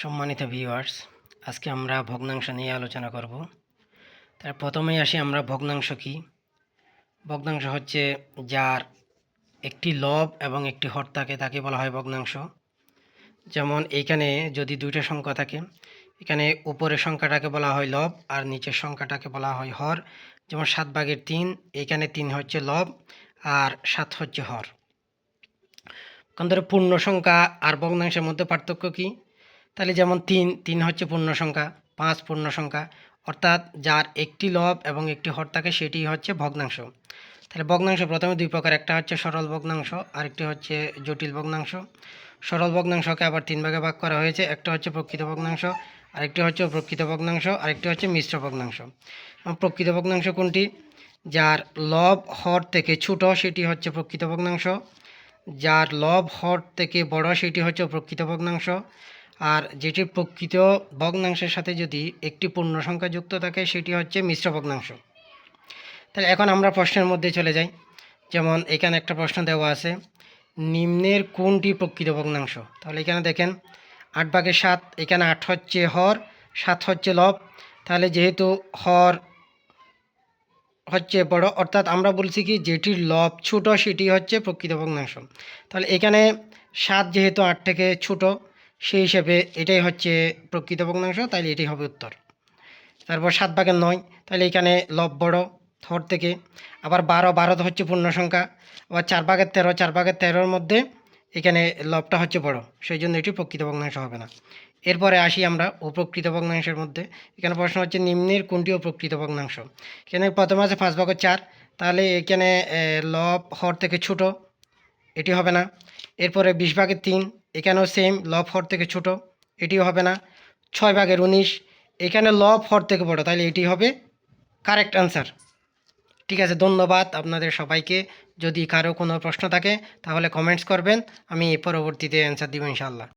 সম্মানিত ভিউয়ার্স আজকে আমরা ভগ্নাংশ নিয়ে আলোচনা করব। তার প্রথমেই আসি আমরা ভগ্নাংশ কি? ভগ্নাংশ হচ্ছে যার একটি লব এবং একটি হর থাকে তাকে বলা হয় ভগ্নাংশ। যেমন এইখানে যদি দুইটা সংখ্যা থাকে, এখানে উপরের সংখ্যাটাকে বলা হয় লব আর নিচের সংখ্যাটাকে বলা হয় হর। যেমন সাত ভাগের তিন এখানে তিন হচ্ছে লব আর সাত হচ্ছে হর। কারণ ধরো পূর্ণ সংখ্যা আর ভগ্নাংশের মধ্যে পার্থক্য কী? তাহলে যেমন তিন তিন হচ্ছে পূর্ণ সংখ্যা, পাঁচ পূর্ণ সংখ্যা, অর্থাৎ যার একটি লব এবং একটি হর থাকে সেটি হচ্ছে ভগ্নাংশ। তাহলে ভগ্নাংশ প্রথমে দুই প্রকার, একটা হচ্ছে সরল ভগ্নাংশ, আরেকটি হচ্ছে জটিল ভগ্নাংশ। সরল ভগ্নাংশকে আবার তিন ভাগে ভাগ করা হয়েছে, একটা হচ্ছে প্রকৃত ভগ্নাংশ, আরেকটি হচ্ছে প্রকৃত ভগ্নাংশ, আরেকটি হচ্ছে মিশ্র ভগ্নাংশ। এবং প্রকৃত ভগ্নাংশ কোনটি? যার লব হর থেকে ছোট সেটি হচ্ছে প্রকৃত ভগ্নাংশ, যার লব হর থেকে বড় সেটি হচ্ছে প্রকৃত ভগ্নাংশ আর যেটি প্রকৃত ভগ্নাংশের সাথে যদি একটি পূর্ণ সংখ্যা যুক্ত থাকে, সেটি হচ্ছে মিশ্র ভগ্নাংশ। তাহলে এখন আমরা প্রশ্নের মধ্যে চলে যাই। যেমন এখানে একটা প্রশ্ন দেওয়া আছে, নিম্নের কোনটি প্রকৃত ভগ্নাংশ? তাহলে এখানে দেখেন, আট ভাগের সাত, এখানে আট হচ্ছে হর, সাত হচ্ছে লব। তাহলে যেহেতু হর হচ্ছে বড়, অর্থাৎ আমরা বলছি কি যেটির লব ছোট, সেটি হচ্ছে প্রকৃত ভগ্নাংশ। তাহলে এখানে সাত যেহেতু আট থেকে ছোট সেই হিসেবে এটাই হচ্ছে প্রকৃত ভগ্নাংশ তাহলে এটাই হবে উত্তর। তারপর সাত ভাগের নয় তাহলে এখানে লব বড়, থর থেকে। আবার বারো বারো হচ্ছে পূর্ণ সংখ্যা। আবার চার ভাগের তেরো, চার ভাগের তেরোর মধ্যে এখানে লবটা হচ্ছে বড় সেই জন্য এটি প্রকৃত ভগ্নাংশ হবে না। এরপরে আসি আমরা অপ্রকৃত ভগ্নাংশের মধ্যে। এখানে প্রশ্ন হচ্ছে, নিম্নের কোনটি অপ্রকৃত ভগ্নাংশ? এখানে প্রথম আছে পাঁচ ভাগের চার, তাহলে এখানে লব, হর থেকে ছোট, এটি হবে না। এরপরে বিশ ভাগের তিন এখানেও সেম ল ফর থেকে ছোট, এটিও হবে না। ছয় ভাগের উনিশ, এখানে লব ফর থেকে বড় তাহলে এটি হবে কারেক্ট অ্যান্সার ঠিক আছে, ধন্যবাদ আপনাদের সবাইকে। যদি কারও কোনো প্রশ্ন থাকে, তাহলে কমেন্টস করবেন, আমি পরবর্তীতে অ্যান্সার দিব ইনশাল্লাহ